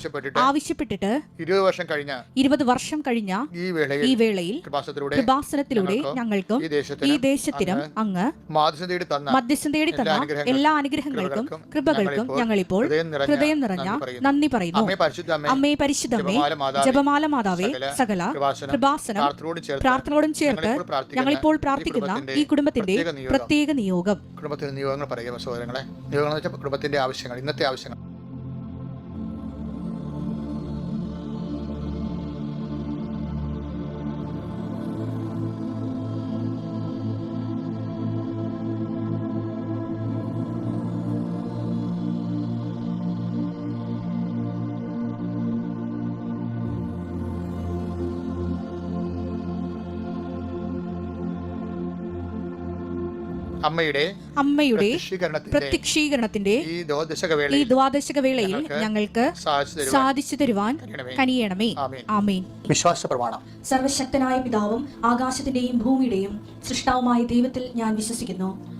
ആവശ്യപ്പെട്ടിട്ട് ആവശ്യപ്പെട്ടിട്ട് ഇരുപത് വർഷം കഴിഞ്ഞ ഇരുപത് വർഷം കഴിഞ്ഞ ഈ വേളയിൽ ഈ വേളയിൽ കൃപാസനത്തിലൂടെ ഞങ്ങൾക്ക് ഈ ദേശത്തിന് അങ്ങ് മാധ്യസ്ഥം തേടി തന്ന എല്ലാ അനുഗ്രഹങ്ങൾക്കും കൃപകൾക്കും ഞങ്ങളിപ്പോൾ ഹൃദയം നിറഞ്ഞ നന്ദി പറയുന്നു. അമ്മേ പരിശുദ്ധ അമ്മേ അമ്മേ പരിശുദ്ധമ്മേ ജപമാല മാതാവേ, സകല കൃപാസനം പ്രാർത്ഥനയോടും ചേർത്ത് ഞങ്ങളിപ്പോൾ പ്രാർത്ഥിക്കുന്ന ഈ കുടുംബത്തിന്റെ പ്രത്യേക നിയോഗം. കുടുംബത്തിന്റെ നിയോഗം കുടുംബത്തിന് നിയോഗങ്ങൾ പറയുക സഹോദരങ്ങളെ നിയോഗങ്ങൾ കുടുംബത്തിന്റെ ആവശ്യങ്ങൾ ഇന്നത്തെ ആവശ്യങ്ങൾ അമ്മയുടെ അമ്മയുടെ പ്രത്യക്ഷീകരണത്തിന്റെ ഈ ദ്വാദശക വേളയിൽ ഞങ്ങൾക്ക് സാധിച്ചു തരുവാൻ കനിയണമേ. ആമേൻ. ആമേൻ. വിശ്വാസ പ്രമാണം സർവശക്തനായ പിതാവും ആകാശത്തിന്റെയും ഭൂമിയുടെയും സൃഷ്ടാവുമായ ദൈവത്തിൽ ഞാൻ വിശ്വസിക്കുന്നു.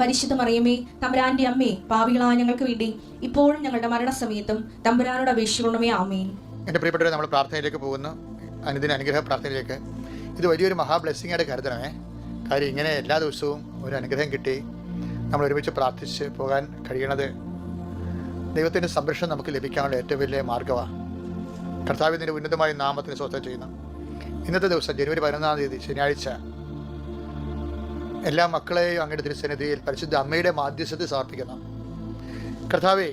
പരിശുദ്ധ മറിയമേ തമ്പുരാന്റെ അമ്മേ പാപികളായ ഞങ്ങൾക്ക് വേണ്ടി ഇപ്പോഴും ഞങ്ങളുടെ മരണസമയത്തും തമ്പുരാനോട് അപേക്ഷിക്കണമേ ആമേൻ. എന്റെ പ്രിയപ്പെട്ടവരെ നമ്മൾ പ്രാർത്ഥനയിലേക്ക് പോകുന്നു. അനുദിന അനുഗ്രഹ പ്രാർത്ഥനയിലേക്ക്. ഇത് വലിയൊരു മഹാ ബ്ലെസ്സിങ് ആയിട്ട് കരുതണമേ. കാര്യം ഇങ്ങനെ എല്ലാ ദിവസവും ഒരു അനുഗ്രഹം കിട്ടി. നമ്മൾ ഒരുമിച്ച് പ്രാർത്ഥിച്ച് പോകാൻ കഴിയണത് ദൈവത്തിന്റെ സംരക്ഷണം നമുക്ക് ലഭിക്കാനുള്ള ഏറ്റവും വലിയ മാർഗമാണ് കർത്താവിന്റെ ഉന്നതമായ നാമത്തിന് സ്വസ്ഥം ചെയ്യുന്നു. ഇന്നത്തെ ദിവസം ജനുവരി പതിനൊന്നാം തീയതി ശനിയാഴ്ച എല്ലാ മക്കളെയും അങ്ങയുടെ തിരുസന്നിധിയിൽ പരിശുദ്ധ അമ്മയുടെ മാധ്യസ്ഥത്തിൽ സമർപ്പിക്കണം കർത്താവേ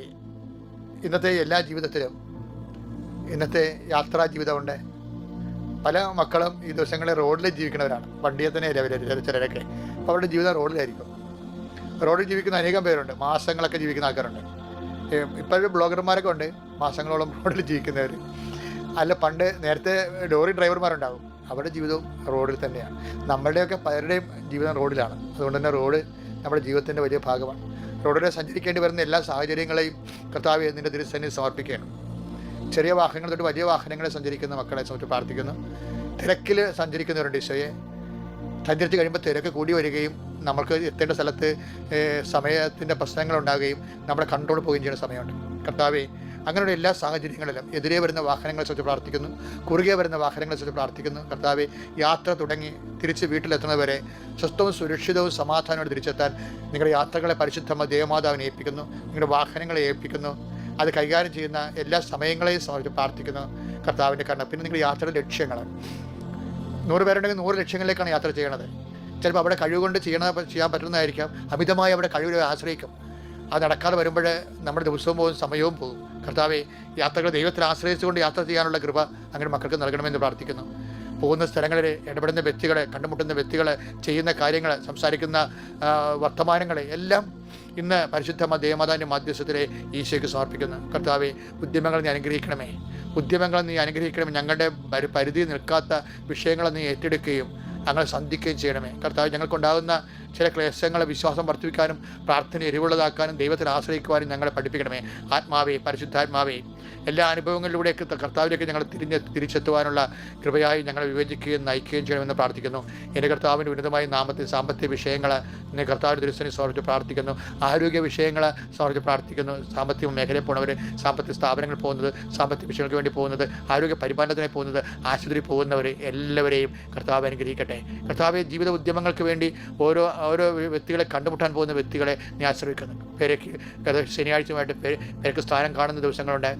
ഇന്നത്തെ എല്ലാ ജീവിതത്തിലും ഇന്നത്തെ യാത്രാ ജീവിതമുണ്ട്. പല മക്കളും ഈ ദിവസങ്ങളിൽ റോഡിൽ ജീവിക്കുന്നവരാണ്. വണ്ടിയെ തന്നെ ചില ചിലരൊക്കെ. അപ്പോൾ അവരുടെ ജീവിതം റോഡിലായിരിക്കും. റോഡിൽ ജീവിക്കുന്ന അനേകം പേരുണ്ട്. മാസങ്ങളൊക്കെ ജീവിക്കുന്ന ആൾക്കാരുണ്ട്. ഇപ്പോഴും ബ്ലോഗർമാരൊക്കെ ഉണ്ട്. മാസങ്ങളോളം റോഡിൽ ജീവിക്കുന്നവർ അല്ല പണ്ട് നേരത്തെ ലോറി ഡ്രൈവർമാരുണ്ടാവും. അവരുടെ ജീവിതവും റോഡിൽ തന്നെയാണ്. നമ്മളുടെയൊക്കെ പലരുടെയും ജീവിതം റോഡിലാണ്. അതുകൊണ്ട് തന്നെ റോഡ് നമ്മുടെ ജീവിതത്തിന്റെ വലിയ ഭാഗമാണ്. റോഡിൽ സഞ്ചരിക്കേണ്ടി വരുന്ന എല്ലാ സാഹചര്യങ്ങളെയും കർത്താവ് നിന്റെ തിരുസന്നിധി സമർപ്പിക്കുകയാണ്. ചെറിയ വാഹനങ്ങൾ തൊട്ട് വലിയ വാഹനങ്ങളെ സഞ്ചരിക്കുന്ന മക്കളെ സംബന്ധിച്ച് പ്രാർത്ഥിക്കുന്നു. തിരക്കിൽ സഞ്ചരിക്കുന്നവരുണ്ട് ഈശോയെ. സഞ്ചരിച്ച് കഴിയുമ്പോൾ തിരക്ക് കൂടി വരികയും നമുക്ക് എത്തേണ്ട സ്ഥലത്ത് സമയത്തിന്റെ പ്രശ്നങ്ങൾ ഉണ്ടാകുകയും നമ്മുടെ കൺട്രോൾ പോവുകയും ചെയ്യുന്ന സമയമുണ്ട്. കർത്താവെ അങ്ങനെയുള്ള എല്ലാ സാഹചര്യങ്ങളിലും എതിരെ വരുന്ന വാഹനങ്ങളെ ശ്രദ്ധ പ്രാർത്ഥിക്കുന്നു കുറുകെ വരുന്ന വാഹനങ്ങളെ ശ്രദ്ധ പ്രാർത്ഥിക്കുന്നു. കർത്താവെ യാത്ര തുടങ്ങി തിരിച്ച് വീട്ടിലെത്തുന്നവരെ സ്വസ്ഥവും സുരക്ഷിതവും സമാധാനവും തിരിച്ചെത്താൻ നിങ്ങളുടെ യാത്രകളെ പരിശുദ്ധമ ദേവമാതാവിനെ ഏൽപ്പിക്കുന്നു നിങ്ങളുടെ വാഹനങ്ങളെ ഏൽപ്പിക്കുന്നു. അത് കൈകാര്യം ചെയ്യുന്ന എല്ലാ സമയങ്ങളെയും സമർപ്പിച്ച് പ്രാർത്ഥിക്കുന്നു. കർത്താവിന്റെ കാരണം. പിന്നെ നിങ്ങളുടെ യാത്രയുടെ ലക്ഷ്യങ്ങൾ നൂറ് പേരുണ്ടെങ്കിൽ നൂറ് ലക്ഷ്യങ്ങളിലേക്കാണ് യാത്ര ചെയ്യണത്. ചിലപ്പോൾ അവിടെ കഴിവുകൊണ്ട് ചെയ്യണ ചെയ്യാൻ പറ്റുന്നതായിരിക്കാം. അമിതമായി അവിടെ കഴിവിനെ ആശ്രയിക്കും. അത് നടക്കാതെ വരുമ്പോൾ നമ്മുടെ ദിവസവും പോകും സമയവും പോകും. കർത്താവെ യാത്രകൾ ദൈവത്തിൽ ആശ്രയിച്ചുകൊണ്ട് യാത്ര ചെയ്യാനുള്ള കൃപ അങ്ങനെ മക്കൾക്ക് നൽകണമെന്ന് പ്രാർത്ഥിക്കുന്നു. പോകുന്ന സ്ഥലങ്ങളിൽ ഇടപെടുന്ന വ്യക്തികളെ കണ്ടുമുട്ടുന്ന വ്യക്തികളെ ചെയ്യുന്ന കാര്യങ്ങൾ സംസാരിക്കുന്ന വർത്തമാനങ്ങളെ എല്ലാം ഇന്ന് പരിശുദ്ധ ദേവമാതാന്റെ മാധ്യസ്ഥത്തിലെ ഈശോയ്ക്ക് സമർപ്പിക്കുന്നു. കർത്താവെ ഉദ്യമങ്ങൾ നീ അനുഗ്രഹിക്കണമേ. ഉദ്യമങ്ങൾ നീ അനുഗ്രഹിക്കണമേ. ഞങ്ങളുടെ പരിധി നിൽക്കാത്ത വിഷയങ്ങൾ നീ ഏറ്റെടുക്കുകയും ഞങ്ങൾ സന്ധിക്കുകയും ചെയ്യണമേ. കർത്താവ് ഞങ്ങൾക്കുണ്ടാകുന്ന ചില ക്ലേശങ്ങളെ വിശ്വാസം വർദ്ധിപ്പിക്കാനും പ്രാർത്ഥന എരിവുള്ളതാക്കാനും ദൈവത്തിൽ ആശ്രയിക്കുവാനും ഞങ്ങളെ പഠിപ്പിക്കണമേ. ആത്മാവേ പരിശുദ്ധാത്മാവേ എല്ലാ അനുഭവങ്ങളിലൂടെയൊക്കെ കർത്താവിലേക്ക് ഞങ്ങൾ തിരിഞ്ഞ് തിരിച്ചെത്തുവാനുള്ള കൃപയായി ഞങ്ങളെ വിവേചിക്കുകയും നയിക്കുകയും ചെയ്യണമെന്ന് പ്രാർത്ഥിക്കുന്നു. എന്റെ കർത്താവിന്റെ ഉന്നതമായ നാമത്തിൽ സാമ്പത്തിക വിഷയങ്ങൾ എന്നെ കർത്താവിന്റെ ദൃശ്യനെ സമർപ്പിച്ച് പ്രാർത്ഥിക്കുന്നു. ആരോഗ്യ വിഷയങ്ങൾ സമർപ്പിച്ച് പ്രാർത്ഥിക്കുന്നു. സാമ്പത്തിക മേഖലയിൽ പോകുന്നവർ സാമ്പത്തിക സ്ഥാപനങ്ങൾ പോകുന്നത് സാമ്പത്തിക വിഷയങ്ങൾക്ക് വേണ്ടി പോകുന്നത് ആരോഗ്യ പരിപാലനത്തിനായി പോകുന്നത് ആശുപത്രി പോകുന്നവർ എല്ലാവരെയും കർത്താവ് അനുഗ്രഹിക്കട്ടെ. കർത്താവ് ജീവിത ഉദ്യമങ്ങൾക്ക് വേണ്ടി ഓരോ ഓരോ വ്യക്തികളെ കണ്ടുമുട്ടാൻ പോകുന്ന വ്യക്തികളെ നീ ആശ്രയിക്കുന്നു പേരൊക്കെ അത് ശനിയാഴ്ചയുമായിട്ട് പേര് പേർക്ക് സ്ഥാനം കാണുന്ന ദിവസങ്ങളുണ്ട്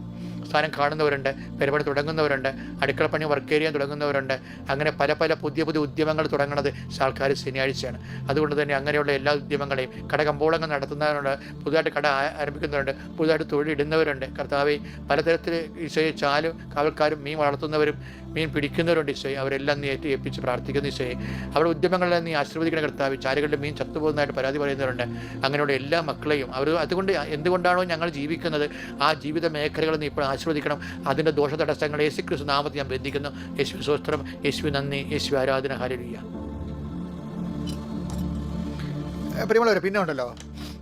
സ്ഥാനം കാണുന്നവരുണ്ട് പരിപാടി തുടങ്ങുന്നവരുണ്ട് അടുക്കളപ്പണി വർക്ക് ഏരിയ തുടങ്ങുന്നവരുണ്ട്. അങ്ങനെ പല പല പുതിയ പുതിയ ഉദ്യമങ്ങൾ തുടങ്ങുന്നത് ആൾക്കാർ ശനിയാഴ്ചയാണ്. അതുകൊണ്ട് തന്നെ അങ്ങനെയുള്ള എല്ലാ ഉദ്യമങ്ങളെയും കടകമ്പോളങ്ങൾ നടത്തുന്നവരുണ്ട് പുതുതായിട്ട് കട ആരംഭിക്കുന്നവരുണ്ട് പുതുതായിട്ട് തൊഴിലിടുന്നവരുണ്ട് കർത്താവെ പലതരത്തിൽ ഈശോയെ ചാലും കാവൽക്കാരും മീൻ വളർത്തുന്നവരും മീൻ പിടിക്കുന്നവരുണ്ട് ഈശോയെ. അവരെല്ലാം നീ ഏറ്റി ഏൽപ്പിച്ച് പ്രാർത്ഥിക്കുന്ന ഈശോയെ. അവരുടെ ഉദ്യമങ്ങളെല്ലാം നീ ആശീർവദിക്കുന്ന കർത്താവ്. ചാലുകളുടെ മീൻ ചത്തുപോകുന്നതായിട്ട് പരാതി പറയുന്നവരുണ്ട്. അങ്ങനെയുള്ള എല്ലാ മക്കളെയും അവർ അതുകൊണ്ട് എന്തുകൊണ്ടാണോ ഞങ്ങൾ ജീവിക്കുന്നത്? ആ ജീവിത മേഖലകൾ നീ ഇപ്പോൾ ആശീർവദിക്കണം. അതിന്റെ ദോഷ തടസ്സങ്ങൾ യേശു ക്രിസ്തു നാമത്തിൽ ഞാൻ ബന്ധിക്കുന്നു. യേശു സ്വസ്ത്രം യേശു നന്ദി. യേശു ആരാധന. ഹരലിയ പ്രിയമുള്ളവർ പിന്നെ ഉണ്ടല്ലോ.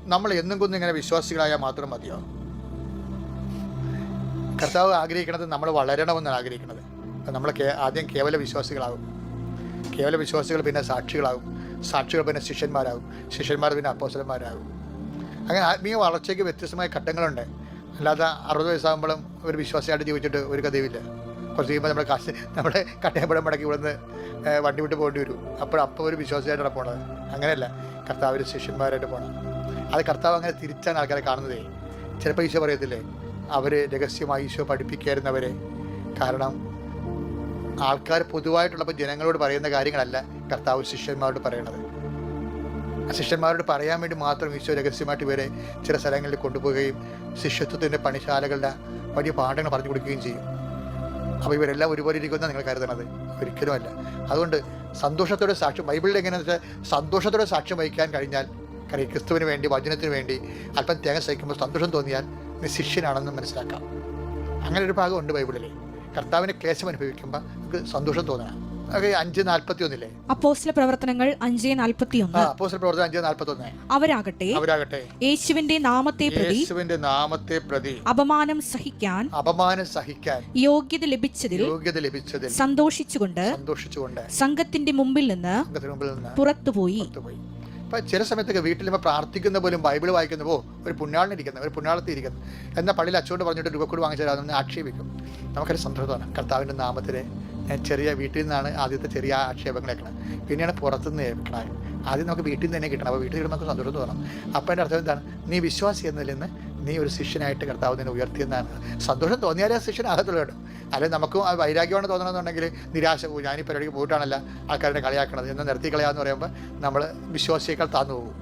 നമ്മൾ എന്നും കൊന്നും ഇങ്ങനെ വിശ്വാസികളായാൽ മാത്രം മതിയോ? കർത്താവ് ആഗ്രഹിക്കുന്നത് നമ്മൾ വളരണമെന്നാണ് ആഗ്രഹിക്കുന്നത് നമ്മൾ ആദ്യം കേവല വിശ്വാസികളാകും. കേവല വിശ്വാസികൾ പിന്നെ സാക്ഷികളാകും. സാക്ഷികൾ പിന്നെ ശിഷ്യന്മാരാകും. ശിഷ്യന്മാർ പിന്നെ അപ്പോസലന്മാരാകും അങ്ങനെ ആത്മീയ വളർച്ചയ്ക്ക് വ്യത്യസ്തമായ ഘട്ടങ്ങളുണ്ട്. അല്ലാതെ അറുപത് വയസ്സാകുമ്പോഴും ഒരു വിശ്വാസിയായിട്ട് ജീവിച്ചിട്ട് ഒരു കഥയുമില്ല. കുറച്ച് കഴിയുമ്പോൾ നമ്മുടെ കാശ് നമ്മുടെ കട്ടയപ്പടം മടക്കി ഇവിടുന്ന് വണ്ടി വിട്ട് പോകേണ്ടി വരും. അപ്പോൾ അപ്പോൾ ഒരു വിശ്വാസിയായിട്ടാണ് പോണത്. അങ്ങനെയല്ല കർത്താവ് ശിഷ്യന്മാരായിട്ട് പോകണം അത് കർത്താവ് അങ്ങനെ തിരിച്ചാണ് ആൾക്കാരെ കാണുന്നത്. ചിലപ്പോൾ ഈശോ പറയത്തില്ലേ അവർ രഹസ്യമായി ഈശോ പഠിപ്പിക്കായിരുന്നവരെ കാരണം ആൾക്കാർ പൊതുവായിട്ടുള്ളപ്പോൾ ജനങ്ങളോട് പറയുന്ന കാര്യങ്ങളല്ല കർത്താവ് ശിഷ്യന്മാരോട് പറയണത്. ശിഷ്യന്മാരോട് പറയാൻ വേണ്ടി മാത്രം ഈശോ രഹസ്യമായിട്ട് ഇവരെ ചില സ്ഥലങ്ങളിൽ കൊണ്ടുപോവുകയും ശിഷ്യത്വത്തിന്റെ പണിശാലകളുടെ വലിയ പാഠങ്ങൾ പറഞ്ഞു കൊടുക്കുകയും ചെയ്യും. അപ്പോൾ ഇവരെല്ലാം ഒരുപോലെ ഇരിക്കുന്ന നിങ്ങൾ കരുതണത്. ഒരിക്കലുമല്ല അതുകൊണ്ട് സന്തോഷത്തോടെ സാക്ഷ്യം ബൈബിളിൽ എങ്ങനെയാണെന്ന് വെച്ചാൽ സന്തോഷത്തോടെ സാക്ഷ്യം വഹിക്കാൻ കഴിഞ്ഞാൽ കാര്യം ക്രിസ്തുവിന് വേണ്ടി വചനത്തിന് വേണ്ടി അല്പം തേങ്ങ സഹിക്കുമ്പോൾ സന്തോഷം തോന്നിയാൽ നീ ശിഷ്യനാണെന്ന് മനസ്സിലാക്കാം. അങ്ങനെ ഒരു ഭാഗമുണ്ട് ബൈബിളിൽ. കർത്താവിന് ക്ലേശം അനുഭവിക്കുമ്പോൾ നമുക്ക് സന്തോഷം തോന്നണം. അഞ്ച് നാൽപ്പത്തി ഒന്നില്ലേ അപ്പോസ്തല പ്രവർത്തനങ്ങൾ അഞ്ച് ആ നാൽപ്പത്തിയൊന്ന് അപ്പോസ്റ്റൽ പ്രവർത്തനം അഞ്ച് നാൽപ്പത്തി ഒന്ന് അവരാകട്ടെ അവരാകട്ടെ. യേശുവിന്റെ നാമത്തെ പ്രതി യേശുവിന്റെ നാമത്തെ പ്രതി. അപമാനം സഹിക്കാൻ അപമാനം സഹിക്കാൻ. യോഗ്യത ലഭിച്ചതിൽ യോഗ്യത ലഭിച്ചതിൽ സന്തോഷിച്ചുകൊണ്ട് സന്തോഷിച്ചുകൊണ്ട് സംഘത്തിന്റെ മുമ്പിൽ നിന്ന് മുമ്പിൽ നിന്ന് പുറത്തുപോയി. അപ്പൊ ചില സമയത്തൊക്കെ വീട്ടിൽ നമ്മൾ പ്രാർത്ഥിക്കുന്ന പോലും ബൈബിൾ വായിക്കുന്ന പോ ഒരു പുണ്യാളിനിരിക്കുന്നു ഒരു പുണ്യാളത്തിൽ ഇരിക്കുന്നു എന്നാൽ പള്ളിയിൽ അച്ചുകൊണ്ട് പറഞ്ഞിട്ട് രൂപക്കൂട് വാങ്ങിച്ചു തരാമെന്ന് ആക്ഷേപിക്കും. നമുക്കൊരു സന്തോഷമാണ്. കർത്താവിന്റെ നാമത്തിൽ ഞാൻ ചെറിയ വീട്ടിൽ നിന്നാണ് ആദ്യത്തെ ചെറിയ ആക്ഷേപങ്ങൾ കേൾക്കണം പിന്നെയാണ് പുറത്തുനിന്ന് കേൾക്കണത് ആദ്യം നമുക്ക് വീട്ടിൽ നിന്ന് തന്നെ കിട്ടണം. അപ്പോൾ വീട്ടിൽ കിട്ടുമ്പോൾ നമുക്ക് സന്തോഷം തോന്നണം അപ്പം എന്റെ അർത്ഥം എന്താണ്? നീ വിശ്വാസി എന്നതിൽ നിന്ന് നീ ഒരു ശിഷ്യനായിട്ട് കർത്താവ് നിന്നെ ഉയർത്തിയെന്നാണ്. സന്തോഷം തോന്നിയാലേ ശിഷ്യനാകത്തുള്ളൂ കേട്ടോ. അല്ലെങ്കിൽ നമുക്കും ആ വൈരാഗ്യമാണ് തോന്നണമെന്നുണ്ടെങ്കിൽ നിരാശ പോകും. ഞാൻ പരിപാടിക്ക് പോയിട്ടാണല്ല ആൾക്കാരുടെ കളിയാക്കണത്. എന്ന് നിർത്തി കളയാന്ന് പറയുമ്പോൾ നമ്മൾ വിശ്വാസിയേക്കാൾ താന്നു പോകും.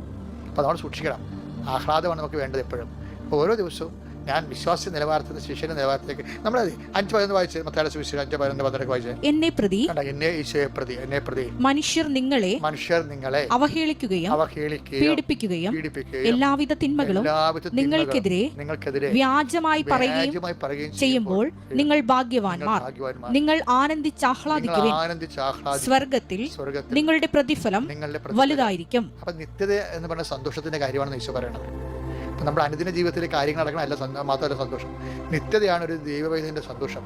അപ്പോൾ നമ്മൾ സൂക്ഷിക്കണം. ആഹ്ലാദമാണ് നമുക്ക് വേണ്ടത് എപ്പോഴും. ഓരോ ദിവസവും ഞാൻ വിശ്വാസ നിലവാരത്തിൽ ശിഷ്യന്റെ നിലവാരത്തിലേക്ക് നമ്മൾ അഞ്ച് പതിനൊന്ന് വായിച്ച് മത്താല സുവിശേഷം അഞ്ച് പതിനൊന്ന് പന്ത്രണ്ട് വായിച്ച്. എന്നെ പ്രതി എന്നെ ഈശോയെ പ്രതി എന്നെ പ്രതി. മനുഷ്യർ നിങ്ങളെ മനുഷ്യർ നിങ്ങളെ അവഹേളിക്കുകയും അവഹേളിക്കുകയും പീഡിപ്പിക്കുകയും പീഡിപ്പിക്കുകയും എല്ലാവിധ തിന്മകളും നിങ്ങൾക്കെതിരെ നിങ്ങൾക്കെതിരെ വ്യാജമായി പറയുകയും ചെയ്യുമ്പോൾ നിങ്ങൾ ഭാഗ്യവാന്മാർ. നിങ്ങൾ ആനന്ദിച്ച് ആഹ്ലാദി സ്വർഗത്തിൽ നിങ്ങളുടെ പ്രതിഫലം നിങ്ങളുടെ വലുതായിരിക്കും. അപ്പൊ നിത്യത എന്ന് പറഞ്ഞ സന്തോഷത്തിന്റെ കാര്യമാണ് ഈശോ പറയണത് അപ്പം നമ്മുടെ അനുദിന ജീവിതത്തിൽ കാര്യങ്ങൾ നടക്കണം അല്ല മാത്രമല്ല സന്തോഷം. നിത്യതയാണ് ഒരു ദൈവവൈദ്യന്റെ സന്തോഷം.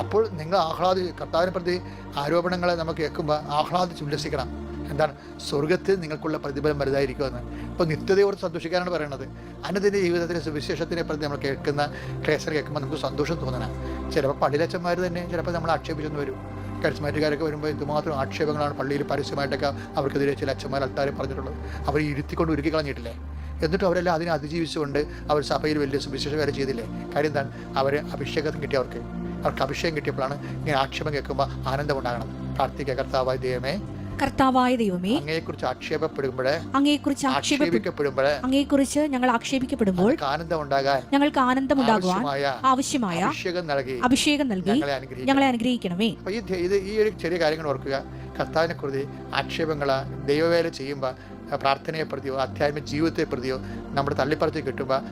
അപ്പോൾ നിങ്ങൾ ആഹ്ലാദി കർത്താവിനെ പ്രതി ആരോപണങ്ങളെ നമുക്ക് കേൾക്കുമ്പോൾ ആഹ്ലാദിച്ച് ഉല്ലസിക്കണം. എന്താണ്? സ്വർഗത്തിൽ നിങ്ങൾക്കുള്ള പ്രതിഫലം വലുതായിരിക്കുമെന്ന്. അപ്പോൾ നിത്യതയോട് സന്തോഷിക്കാനാണ് പറയുന്നത് അനുദിന ജീവിതത്തിലെ സുവിശേഷത്തിനെ പ്രതി നമ്മൾ കേൾക്കുന്ന ക്ലേശർ കേൾക്കുമ്പോൾ നമുക്ക് സന്തോഷം തോന്നണം. ചിലപ്പോൾ പള്ളിയിലച്ചന്മാർ തന്നെ ചിലപ്പോൾ നമ്മൾ ആക്ഷേപിച്ചെന്ന് വരും. കരിസ്മാറ്റുകാരൊക്കെ വരുമ്പോൾ ഇതുമാത്രം ആക്ഷേപങ്ങളാണ് പള്ളിയിൽ പരസ്യമായിട്ടൊക്കെ അവർക്കെതിരെ ചില അച്ഛന്മാർ അൽത്താരെ പറഞ്ഞിട്ടുള്ളത്. അവർ ഇരുത്തിക്കൊണ്ട് ഒരുക്കി കളഞ്ഞിട്ടില്ലേ എന്നിട്ടും അവരെല്ലാം അതിനെ അതിജീവിച്ചുകൊണ്ട് അവർ സഭയിൽ വലിയ സുവിശേഷ വേറെ ചെയ്തില്ലേ? കാര്യം എന്താണ്? അവർ അഭിഷേകം കിട്ടിയവർക്ക് അവർക്ക്. അഭിഷേകം കിട്ടിയപ്പോഴാണ് ഇങ്ങനെ ആക്ഷേപം കേൾക്കുമ്പോൾ ആനന്ദം ഉണ്ടാകണം പ്രാർത്ഥിക്കുക കർത്താവായ ദൈവമേ കർത്താവായ ദൈവമേ അങ്ങയെക്കുറിച്ച് ആക്ഷേപപ്പെടുമ്പോഴേ അങ്ങയെക്കുറിച്ച് ആക്ഷേപിക്കപ്പെടുമ്പോൾ അങ്ങയെക്കുറിച്ച് ഞങ്ങൾ ആക്ഷേപിക്കപ്പെടുമ്പോൾ അവർക്ക് ആനന്ദം ഉണ്ടാകാൻ ഞങ്ങൾക്ക് ആനന്ദം ഉണ്ടാകുവാൻ ആവശ്യമായ അഭിഷേകം നൽകി അഭിഷേകം നൽകി ഞങ്ങളെ അനുഗ്രഹിക്കണം. അനുഗ്രഹിക്കണമേ. ഈ ഒരു ചെറിയ കാര്യങ്ങൾ ഓർക്കുക. കർത്താവിനെ കുറിച്ച് ആക്ഷേപങ്ങൾ ദൈവവേല ചെയ്യുമ്പോൾ പ്രാർത്ഥനയെ പ്രതിയോ ആധ്യാത്മിക ജീവിതത്തെ പ്രതിയോ നമ്മുടെ തള്ളിപ്പറച്ച് കിട്ടുമ്പോൾ